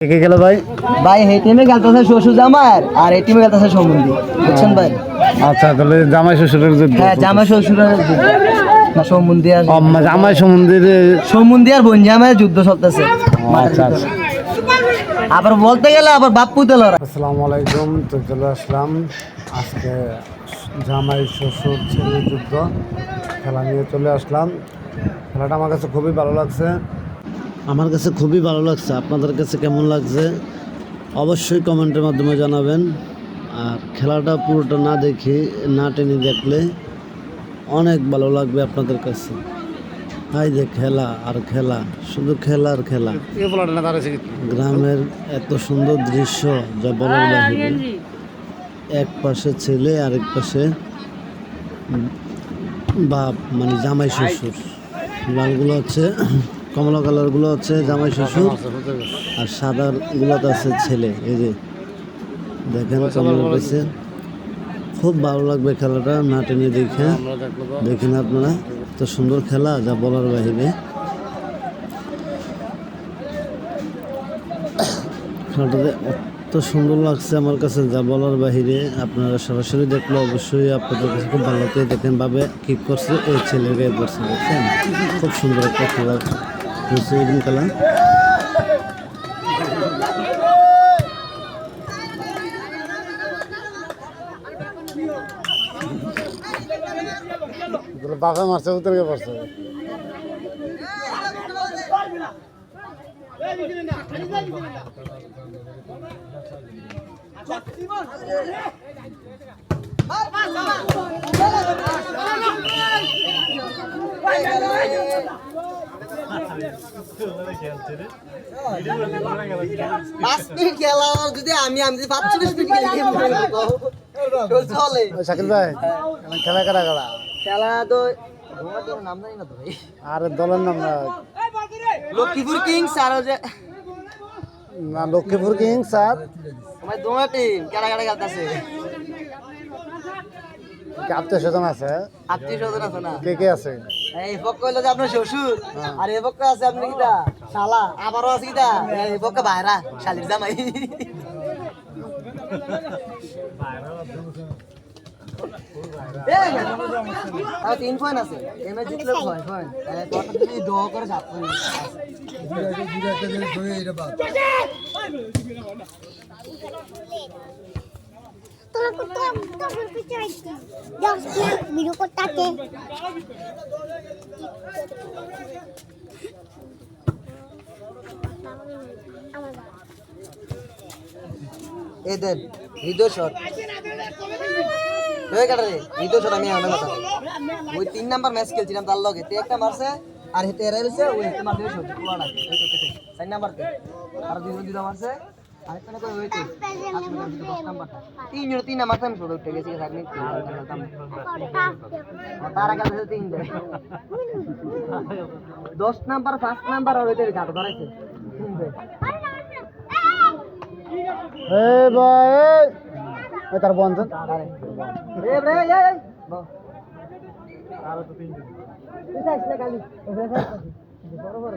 কে গেল ভাই? ভাই এই টিমে খেলতেছে শ্বশুর জামার আর এই টিমে খেলতেছে সম্বন্ধী। বুঝছেন ভাই? আচ্ছা তাহলে জামাই শ্বশুরের যুদ্ধ। হ্যাঁ জামাই শ্বশুরের যুদ্ধ। না সম্বন্ধী আর জামাই সম্বন্ধে সম্বন্ধী আর বোন জামাই যুদ্ধ চলতেছে। আচ্ছা আচ্ছা। আবার বলতে গেলে আবার বাপ পুতে লড়াই। আসসালামু আলাইকুম তো চলে আসলাম। আজকে জামাই শ্বশুর ছেলে যুদ্ধ খেলা নিয়ে চলে আসলাম। খেলাটা আমার কাছে খুবই ভালো লাগছে। আমার কাছে খুবই ভালো লাগছে। আপনাদের কাছে কেমন লাগছে? অবশ্যই কমেন্টের মাধ্যমে জানাবেন। আর খেলাটা পুরোটা না দেখে না টেনে দেখলে অনেক ভালো লাগবে আপনাদের কাছে। হাই যে খেলা আর খেলা শুধু খেলা আর খেলা। গ্রামের এত সুন্দর দৃশ্য যা বলার বাহিরে এক পাশে ছেলে আরেক পাশে বাপ মানে জামাই শ্বশুর। লালগুলো হচ্ছে কমলা কালারগুলো হচ্ছে জামাই শ্বশুর আর সাদাগুলোতে আছে ছেলে এই যে দেখেন খুব ভালো লাগবে খেলাটা না টেনে দেখে। দেখেন আপনারা তো সুন্দর খেলা যা বলার বাহিরে। খেলাটাতে এত সুন্দর লাগছে আমার কাছে যা বলার বাহিরে আপনারা সরাসরি দেখলে অবশ্যই আপনাদের কাছে খুব ভালো করে দেখেন ভাবে কি করছে ওই ছেলে পড়ছে দেখছেন খুব সুন্দর একটা খেলা। এরকম খেলা বাপে মারছে উত্তর গিয়ে পড়ছে? পাঁচ মিনিট খেলা যদি আমি আমি পাঁচচল্লিশ মিনিট খেলি কি বলব? তো চলে শাকিল ভাই খেলা কারা কারা খেলা তো ঘুমাতে নাম জানি না তো ভাই আর দলের নাম না লক্ষ্মীপুর কিংস আর যে না লক্ষ্মীপুর কিংস আর আমার দোয়া টিম কেডা কেডা খেলতেছে? আত্মীয় স্বজন আছে? আত্মীয় স্বজন আছে না? কে কে আছে? এই পক্ষ হইল যে আপনার শ্বশুর। আর এই পক্ষ আছে আপনি কিটা শালা আবারও আছে কিটা এই পক্ষ বাইরা শালির জামাই। তিন পয়েন্ট আছে। এমএ জিতলে ছয় পয়েন্ট কথা যদি করে সাত পয়েন্ট তোরা করতে তখন কিছু হয়েছে দশ মিনিট ভিডিও করতে আমি তিন নাম্বার ম্যাচ খেলছিলাম তার লগে। তে একটা মারছে, আর হেতে এরাই রয়েছে ওই একটা মারছে শট। পুরাটা চার নাম্বার দুজন মারছে। তিন উঠে গেছি সাত মিনিট তার আগে আছে তিন দশ নাম্বার পাঁচ নাম্বার আর ওইদের ঘাট ধরাইছে তিন ভাই ওই তার এই এই তো তিনজন। তুই যাইস না খালি। বড় বড়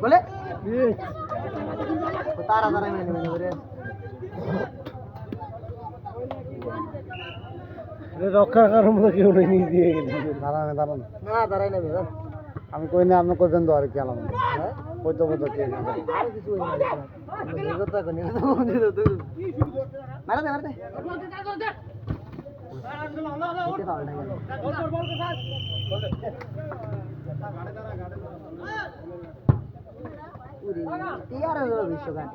বলে? তারা তারা মেনে মেনে করে রক্ষা করার মতো কেউ নেই নিয়ে দিয়ে গেলি। দাঁড়ান দাঁড়ান। না আমি কই না আপনি করবেন তো আর কি আলাম? হ্যাঁ? কই তো কত কে আর কিছু হই না নিগত কো নিগত নিগত তুই মারা দে মারা দে। এটা ফাউল না হলো বিশ্বকাপ